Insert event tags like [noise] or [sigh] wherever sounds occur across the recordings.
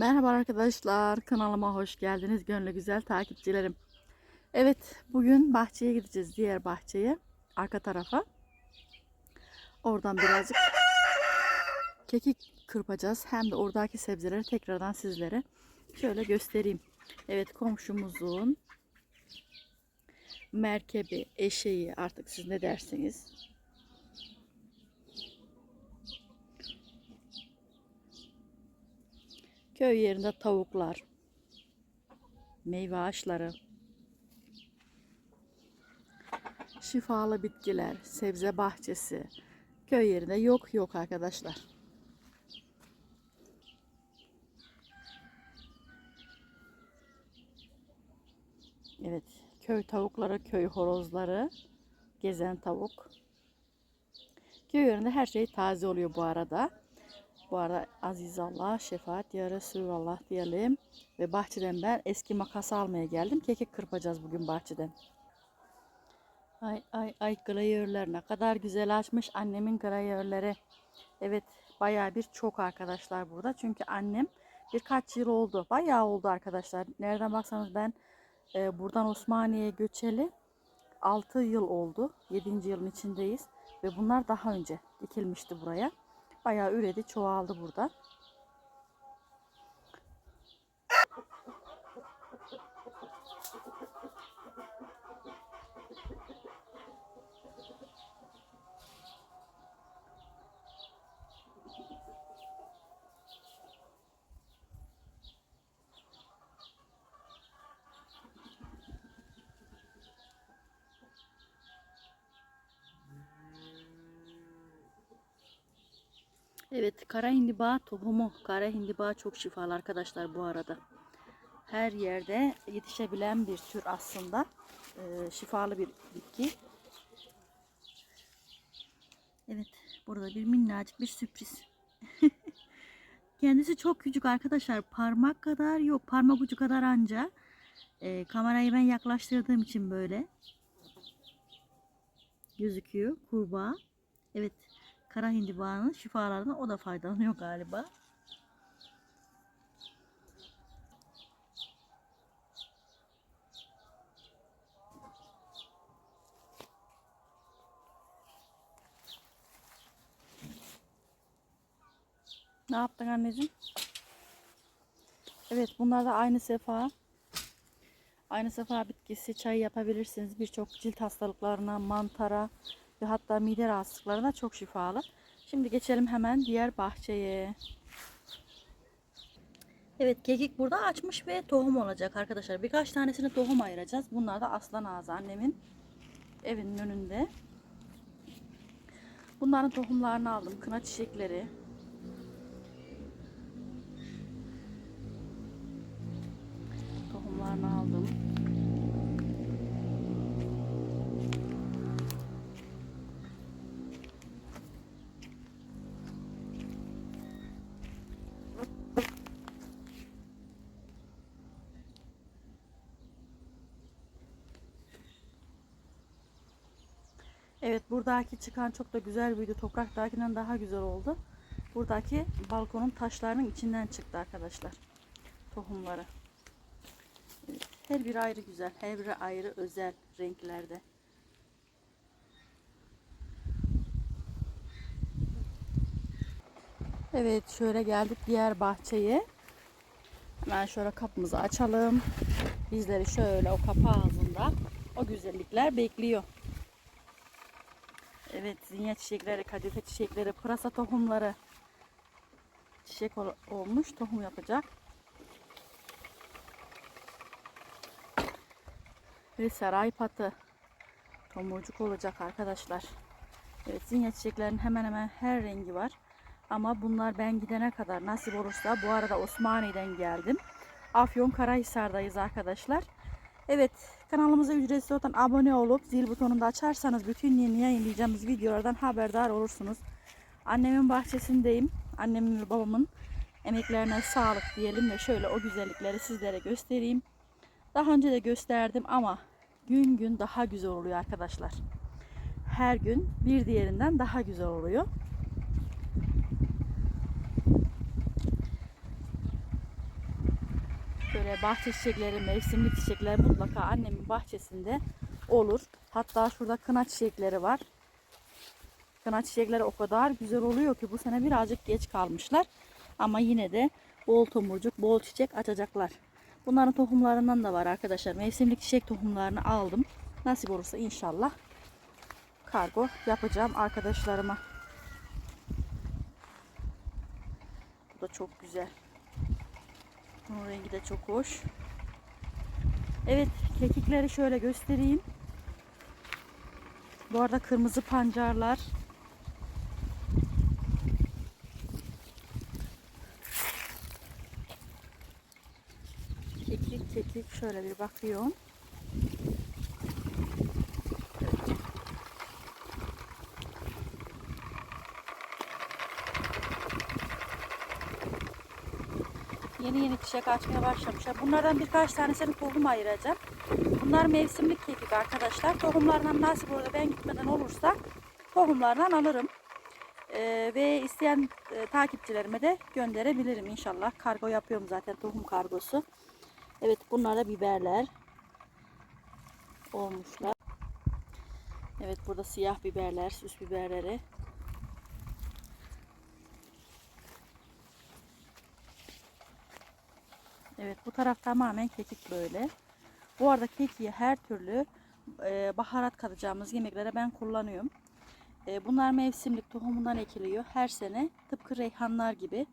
Merhaba arkadaşlar, kanalıma hoş geldiniz gönlü güzel takipçilerim. Evet, bugün bahçeye gideceğiz, diğer bahçeye, arka tarafa. Oradan birazcık kekik kırpacağız. Hem de oradaki sebzeleri tekrardan sizlere şöyle göstereyim. Evet, komşumuzun merkebi, eşeği artık siz ne dersiniz? Köy yerinde tavuklar, meyve ağaçları, şifalı bitkiler, sebze bahçesi. Köy yerinde yok yok arkadaşlar. Evet, köy tavukları, köy horozları, gezen tavuk. Köy yerinde her şey taze oluyor bu arada. Bu arada Aziz Allah, şefaat ya Resulallah diyelim. Ve bahçeden ben eski makas almaya geldim. Kekik kırpacağız bugün bahçeden. Ay ay ay grayörler ne kadar güzel açmış annemin grayörleri. Evet bayağı bir çok arkadaşlar burada. Çünkü annem birkaç yıl oldu. Bayağı oldu arkadaşlar. Nereden baksanız ben e, buradan Osmaniye'ye göçeli 6 yıl oldu. 7. yılın içindeyiz. Ve bunlar daha önce dikilmişti buraya. Bayağı üredi, çoğaldı burada. Evet, kara hindiba tohumu. Kara hindiba çok şifalı arkadaşlar bu arada. Her yerde yetişebilen bir tür aslında. Ee, şifalı bir bitki. Evet, burada bir minnacık bir sürpriz. [laughs] Kendisi çok küçük arkadaşlar. Parmak kadar yok. Parmak ucu kadar anca. Ee, kamerayı ben yaklaştırdığım için böyle gözüküyor. Kurbağa. Evet. Kara hindibanın şifalarından o da faydalanıyor galiba. Ne yaptın anneciğim? Evet bunlar da aynı sefa. Aynı sefa bitkisi çay yapabilirsiniz. Birçok cilt hastalıklarına, mantara ve hatta mide rahatsızlıklarına çok şifalı. Şimdi geçelim hemen diğer bahçeye. Evet kekik burada açmış ve tohum olacak arkadaşlar. Birkaç tanesini tohum ayıracağız. Bunlar da aslan ağzı annemin evinin önünde. Bunların tohumlarını aldım. Kına çiçekleri. Tohumlarını aldım. Evet buradaki çıkan çok da güzel büyüdü. Topraktakinden daha güzel oldu. Buradaki balkonun taşlarının içinden çıktı arkadaşlar. Tohumları. Her biri ayrı güzel. Her biri ayrı özel renklerde. Evet şöyle geldik diğer bahçeye. Hemen şöyle kapımızı açalım. Bizleri şöyle o kapı ağzında o güzellikler bekliyor. Evet zinya çiçekleri, kadife çiçekleri, pırasa tohumları çiçek ol- olmuş tohum yapacak. Ve saray patı tomurcuk olacak arkadaşlar. Evet zinya çiçeklerin hemen hemen her rengi var. Ama bunlar ben gidene kadar nasip olursa bu arada Osmaniye'den geldim. Afyon Karahisar'dayız arkadaşlar. Evet kanalımıza ücretsiz olan abone olup zil butonunu da açarsanız bütün yeni yayınlayacağımız videolardan haberdar olursunuz. Annemin bahçesindeyim. Annemin ve babamın emeklerine sağlık diyelim ve şöyle o güzellikleri sizlere göstereyim. Daha önce de gösterdim ama gün gün daha güzel oluyor arkadaşlar. Her gün bir diğerinden daha güzel oluyor. Böyle bahçe çiçekleri, mevsimlik çiçekler mutlaka annemin bahçesinde olur. Hatta şurada kına çiçekleri var. Kına çiçekleri o kadar güzel oluyor ki bu sene birazcık geç kalmışlar. Ama yine de bol tomurcuk, bol çiçek açacaklar. Bunların tohumlarından da var arkadaşlar. Mevsimlik çiçek tohumlarını aldım. Nasip olursa inşallah kargo yapacağım arkadaşlarıma. Bu da çok güzel. Bunun rengi de çok hoş. Evet, kekikleri şöyle göstereyim. Bu arada kırmızı pancarlar. Kekik kekik şöyle bir bakıyorum. Yeni yeni çiçek açmaya başlamışlar. Bunlardan birkaç tanesini tohum ayıracağım. Bunlar mevsimlik kekik arkadaşlar. Tohumlarından nasip olur ben gitmeden olursa tohumlardan alırım. Ee, ve isteyen e, takipçilerime de gönderebilirim inşallah. Kargo yapıyorum zaten tohum kargosu. Evet bunlar da biberler olmuşlar. Evet burada siyah biberler, süs biberleri. Evet bu taraf tamamen kekik böyle. Bu arada kekiği her türlü e, baharat katacağımız yemeklere ben kullanıyorum. E, bunlar mevsimlik tohumundan ekiliyor. Her sene tıpkı reyhanlar gibi.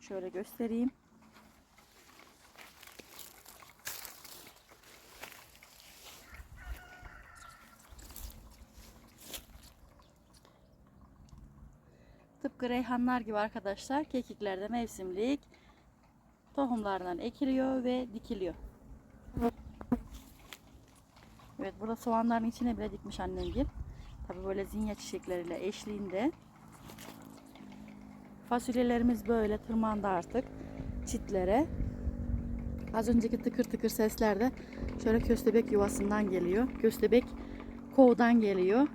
Şöyle göstereyim. Tıpkı reyhanlar gibi arkadaşlar kekiklerde mevsimlik tohumlardan ekiliyor ve dikiliyor. Evet burada soğanların içine bile dikmiş annemgil. Tabi böyle zinya çiçekleriyle eşliğinde. Fasulyelerimiz böyle tırmandı artık çitlere. Az önceki tıkır tıkır sesler de şöyle köstebek yuvasından geliyor. Köstebek kovdan geliyor.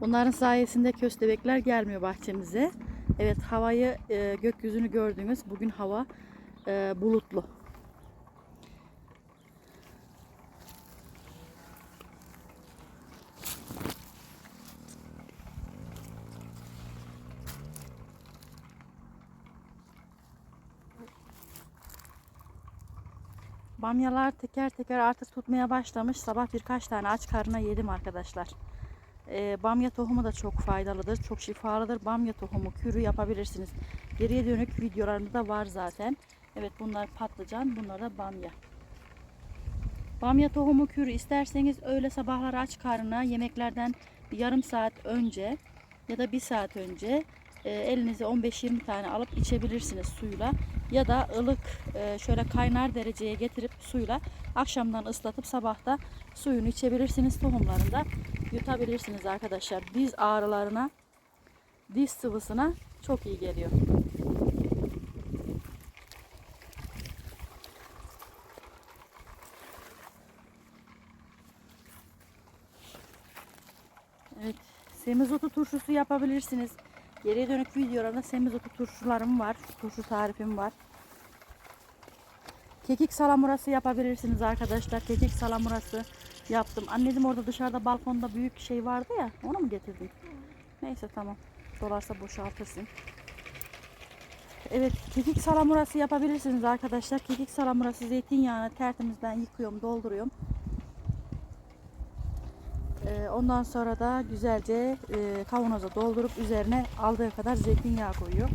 Bunların sayesinde köstebekler gelmiyor bahçemize. Evet havayı e, gökyüzünü gördünüz. Bugün hava e, bulutlu. Bamyalar teker teker artık tutmaya başlamış. Sabah birkaç tane aç karnına yedim arkadaşlar. E, bamya tohumu da çok faydalıdır. Çok şifalıdır. Bamya tohumu kürü yapabilirsiniz. Geriye dönük videolarında da var zaten. Evet bunlar patlıcan. Bunlar da bamya. Bamya tohumu kürü isterseniz öğle sabahları aç karnına yemeklerden bir yarım saat önce ya da bir saat önce e, elinize 15-20 tane alıp içebilirsiniz suyla. Ya da ılık e, şöyle kaynar dereceye getirip suyla akşamdan ıslatıp sabahta suyunu içebilirsiniz. Tohumlarını da yutabilirsiniz arkadaşlar. Diz ağrılarına, diz sıvısına çok iyi geliyor. Evet, semizotu turşusu yapabilirsiniz. Geriye dönük videolarında semizotu turşularım var. Turşu tarifim var. kekik salamurası yapabilirsiniz arkadaşlar. Kekik salamurası yaptım. Anneciğim orada dışarıda balkonda büyük şey vardı ya. Onu mu getirdin? Neyse tamam. Dolarsa boşaltırsın. Evet kekik salamurası yapabilirsiniz arkadaşlar. Kekik salamurası zeytinyağını tertemizden yıkıyorum, dolduruyorum. Ee, ondan sonra da güzelce e, kavanoza doldurup üzerine aldığı kadar zeytinyağı koyuyor.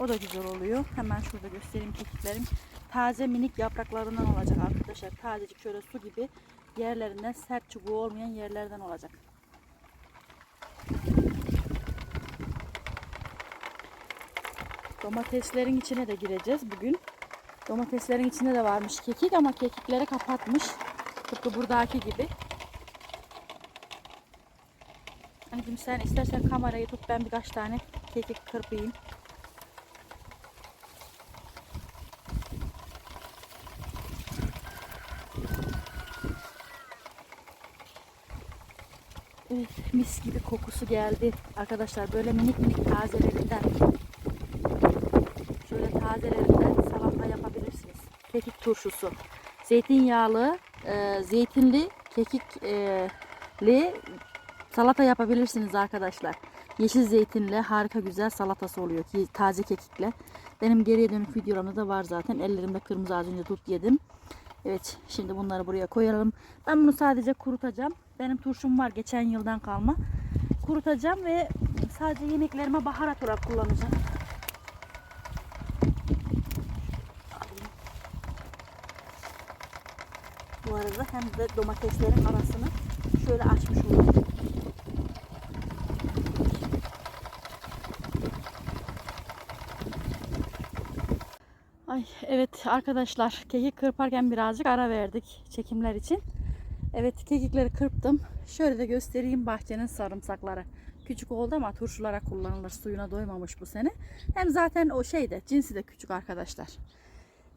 O da güzel oluyor. Hemen şurada göstereyim kekiklerim. Taze minik yapraklarından olacak arkadaşlar. Tazecik şöyle su gibi yerlerinden sert çubuğu olmayan yerlerden olacak. Domateslerin içine de gireceğiz bugün. Domateslerin içinde de varmış kekik ama kekikleri kapatmış. Tıpkı buradaki gibi. Anneciğim sen istersen kamerayı tut ben birkaç tane kekik kırpayım. Evet, mis gibi kokusu geldi. Arkadaşlar böyle minik minik tazelerinden şöyle tazelerinden salata yapabilirsiniz. Kekik turşusu. Zeytinyağlı, e, zeytinli, kekikli salata yapabilirsiniz arkadaşlar. Yeşil zeytinle harika güzel salatası oluyor ki taze kekikle. Benim geriye dönük videolarımda da var zaten. Ellerimde kırmızı az önce tut yedim. Evet şimdi bunları buraya koyalım. Ben bunu sadece kurutacağım. Benim turşum var geçen yıldan kalma. Kurutacağım ve sadece yemeklerime baharat olarak kullanacağım. Bu arada hem de domateslerin arasını şöyle açmış oldum. Ay evet arkadaşlar kekik kırparken birazcık ara verdik çekimler için. Evet kekikleri kırptım. Şöyle de göstereyim bahçenin sarımsakları. Küçük oldu ama turşulara kullanılır. Suyuna doymamış bu sene. Hem zaten o şey de cinsi de küçük arkadaşlar.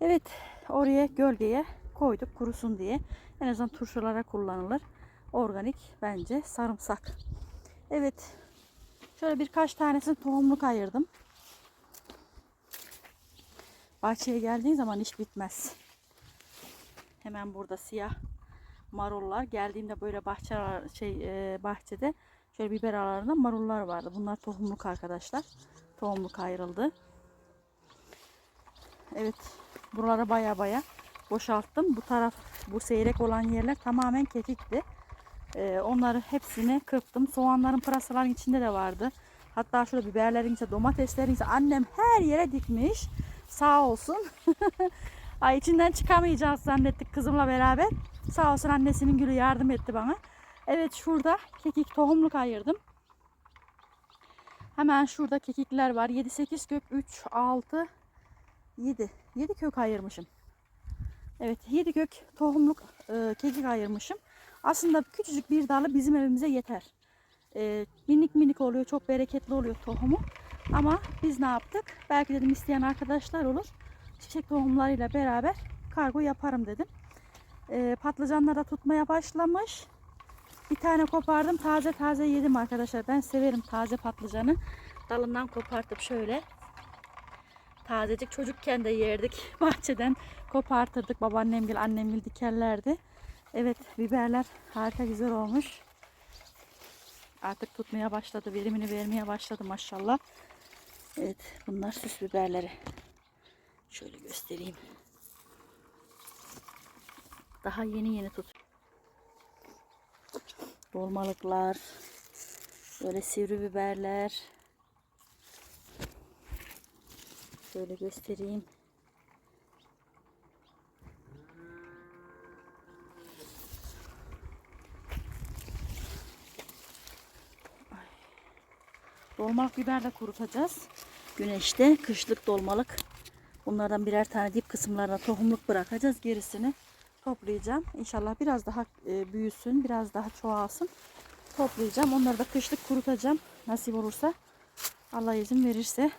Evet oraya gölgeye koyduk kurusun diye. En azından turşulara kullanılır. Organik bence sarımsak. Evet şöyle birkaç tanesini tohumluk ayırdım. Bahçeye geldiğin zaman iş bitmez. Hemen burada siyah marullar. Geldiğimde böyle bahçe şey e, bahçede şöyle biber aralarında marullar vardı. Bunlar tohumluk arkadaşlar. Tohumluk ayrıldı. Evet. Buraları baya baya boşalttım. Bu taraf bu seyrek olan yerler tamamen kekikti. Ee, onları hepsini kırptım. Soğanların pırasaların içinde de vardı. Hatta şurada biberlerin içinde, domateslerin içinde annem her yere dikmiş. Sağ olsun. [laughs] Ay içinden çıkamayacağız zannettik kızımla beraber. Sağ olsun annesinin gülü yardım etti bana. Evet şurada kekik tohumluk ayırdım. Hemen şurada kekikler var. 7-8 kök 3, 6, 7. 7 kök ayırmışım. Evet 7 kök tohumluk e, kekik ayırmışım. Aslında küçücük bir dalı bizim evimize yeter. E, minik minik oluyor. Çok bereketli oluyor tohumu. Ama biz ne yaptık? Belki dedim isteyen arkadaşlar olur. Çiçek tohumlarıyla beraber kargo yaparım dedim. E, patlıcanlar da tutmaya başlamış. Bir tane kopardım. Taze taze yedim arkadaşlar. Ben severim taze patlıcanı. Dalından kopartıp şöyle tazecik çocukken de yerdik. [laughs] Bahçeden kopartırdık. Babaannemgil, annemgil dikerlerdi. Evet biberler harika güzel olmuş. Artık tutmaya başladı. Verimini vermeye başladı maşallah. Evet bunlar süs biberleri. Şöyle göstereyim. Daha yeni yeni tut. Dolmalıklar. Böyle sivri biberler. Şöyle göstereyim. Dolmalık biber de kurutacağız. Güneşte kışlık dolmalık. Bunlardan birer tane dip kısımlarına tohumluk bırakacağız. Gerisini toplayacağım. İnşallah biraz daha e, büyüsün, biraz daha çoğalsın. Toplayacağım. Onları da kışlık kurutacağım. Nasip olursa Allah izin verirse.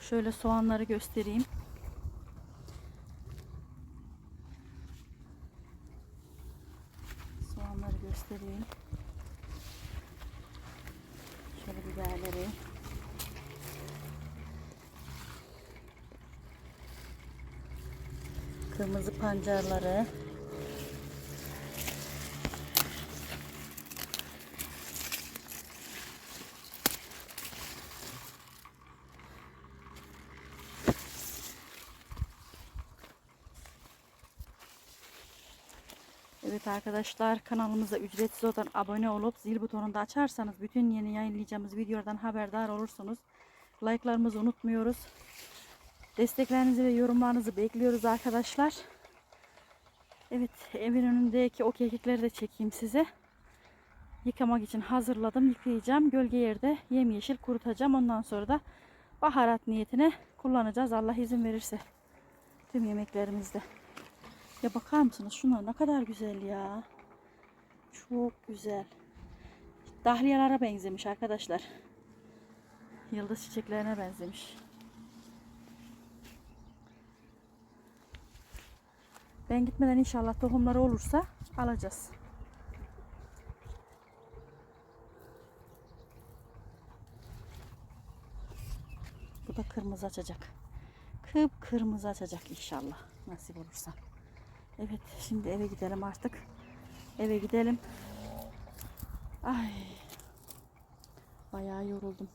Şöyle soğanları göstereyim. Soğanları göstereyim. Şöyle Kırmızı pancarları. Evet arkadaşlar kanalımıza ücretsiz olan abone olup zil butonunu da açarsanız bütün yeni yayınlayacağımız videolardan haberdar olursunuz. Like'larımızı unutmuyoruz. Desteklerinizi ve yorumlarınızı bekliyoruz arkadaşlar. Evet evin önündeki o kekikleri de çekeyim size. Yıkamak için hazırladım. Yıkayacağım. Gölge yerde yemyeşil kurutacağım. Ondan sonra da baharat niyetine kullanacağız. Allah izin verirse. Tüm yemeklerimizde. Ya bakar mısınız şunlar ne kadar güzel ya. Çok güzel. Dahliyalara benzemiş arkadaşlar. Yıldız çiçeklerine benzemiş. Ben gitmeden inşallah tohumları olursa alacağız. Bu da kırmızı açacak. Kıpkırmızı açacak inşallah nasip olursa. Evet şimdi eve gidelim artık. Eve gidelim. Ay. Bayağı yoruldum.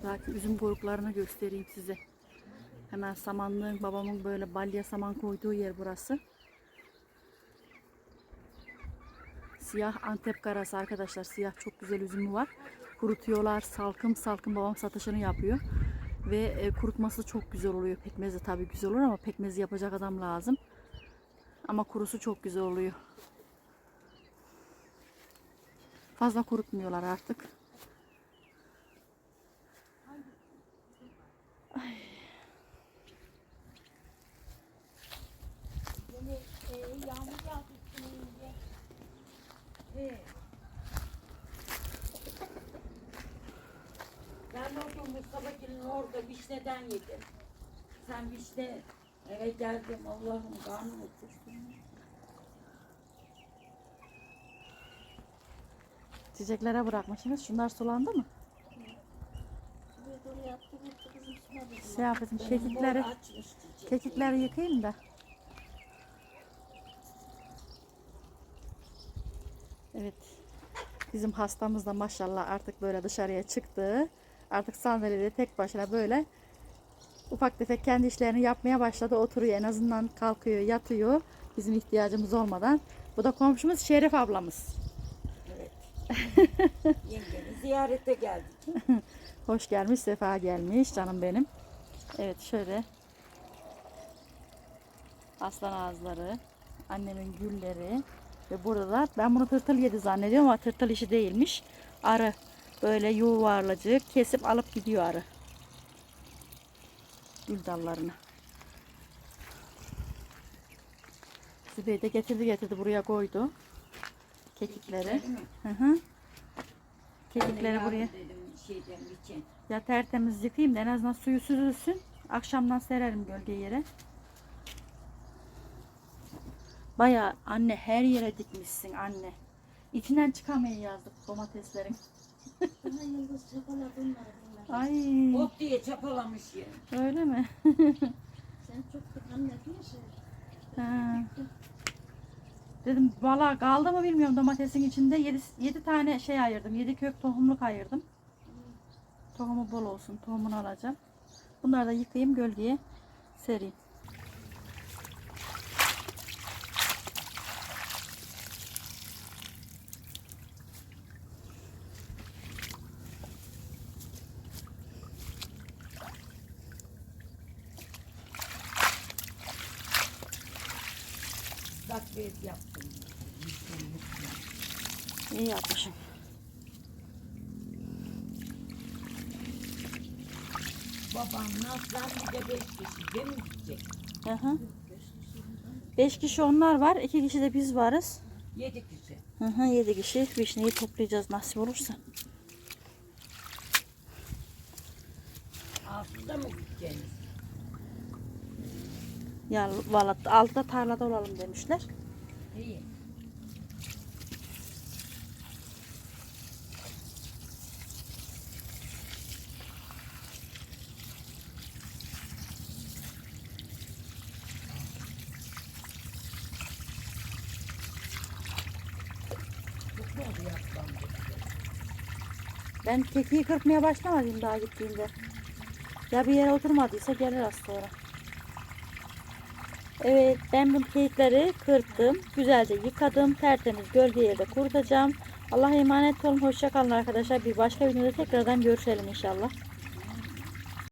Şuradaki üzüm koruklarını göstereyim size. Hemen samanlığın babamın böyle balya saman koyduğu yer burası. Siyah Antep karası arkadaşlar. Siyah çok güzel üzümü var. Kurutuyorlar. Salkım salkım babam satışını yapıyor. Ve e, kurutması çok güzel oluyor. Pekmezi tabii güzel olur ama pekmezi yapacak adam lazım. Ama kurusu çok güzel oluyor. Fazla kurutmuyorlar artık. Ben oldum Mustafa Orada vişneden yedim. Sen vişne eve geldim Allah'ım karnım otursun. Çiçeklere bırakmışsınız. Şunlar sulandı mı? Şey yapayım. Kekikleri, kekikleri yıkayayım da. Evet. Bizim hastamız da maşallah artık böyle dışarıya çıktı. Artık sandalyede tek başına böyle ufak tefek kendi işlerini yapmaya başladı. Oturuyor en azından kalkıyor, yatıyor. Bizim ihtiyacımız olmadan. Bu da komşumuz Şeref ablamız. Evet. [laughs] Yengemi ziyarete geldik. [laughs] Hoş gelmiş, sefa gelmiş canım benim. Evet şöyle. Aslan ağızları, annemin gülleri ve burada da ben bunu tırtıl yedi zannediyorum ama tırtıl işi değilmiş. Arı böyle yuvarlacık kesip alıp gidiyor arı. Gül dallarını. Zübeyde getirdi getirdi buraya koydu. Kekikleri. Hı hı. Kekikleri buraya. İçin. Ya tertemiz yıkayayım da en azından suyu süzülsün. Akşamdan sererim gölge yere. Baya anne her yere dikmişsin anne. İçinden çıkamayın yazdık domateslerin. Daha yıldız çapaladı bunları bunlar. Ay Hop diye çapalamış ya. öyle mi? [laughs] Sen çok tıkanmadın ya şey. Ha. Dedim valla kaldı mı bilmiyorum domatesin içinde 7, 7 tane şey ayırdım. 7 kök tohumluk ayırdım. Tohumu bol olsun. Tohumunu alacağım. Bunları da yıkayayım gölgeye sereyim. Bak bez yaptım. İyi yapmışım. Babam Nazlan bir de beş kişi değil mi gidecek? Hı hı. Beş kişi onlar var. iki kişi de biz varız. Yedi kişi. Hı hı, yedi kişi vişneyi toplayacağız nasip olursa. Altıda mı gideceğiniz? Ya valla altta tarlada olalım demişler. İyi. Ben kekiği kırpmaya başlamadım daha gittiğimde. Ya bir yere oturmadıysa gelir az sonra. Evet ben bu kekikleri kırptım. Güzelce yıkadım. Tertemiz gölge yerde kurutacağım. Allah'a emanet olun. Hoşça kalın arkadaşlar. Bir başka videoda tekrardan görüşelim inşallah.